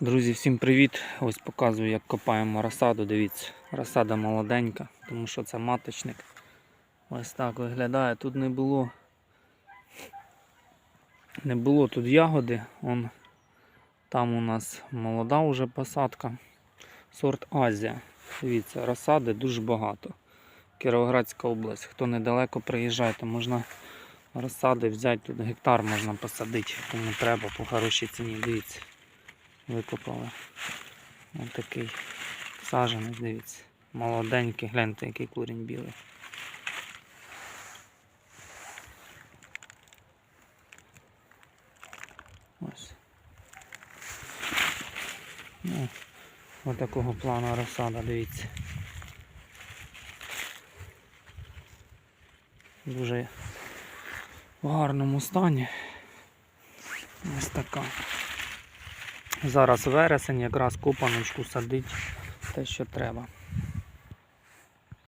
Друзі, всім привіт! Ось показую, як копаємо розсаду. Дивіться, розсада молоденька, тому що це маточник. Ось так виглядає. Тут не було. Не було тут ягоди. Он, там у нас молода вже посадка. Сорт Азія. Дивіться, розсади дуже багато. Кіровоградська область. Хто недалеко приїжджає, то можна розсади взяти. Тут гектар можна посадити, кому треба по хорошій ціні. Дивіться викопали. Ось такий саженець, дивіться. Молоденький, гляньте, який курінь білий. Ось. Ну, ось такого плану розсада, дивіться. Дуже в гарному стані. Ось така. Зараз вересень, якраз копаночку садить те, що треба.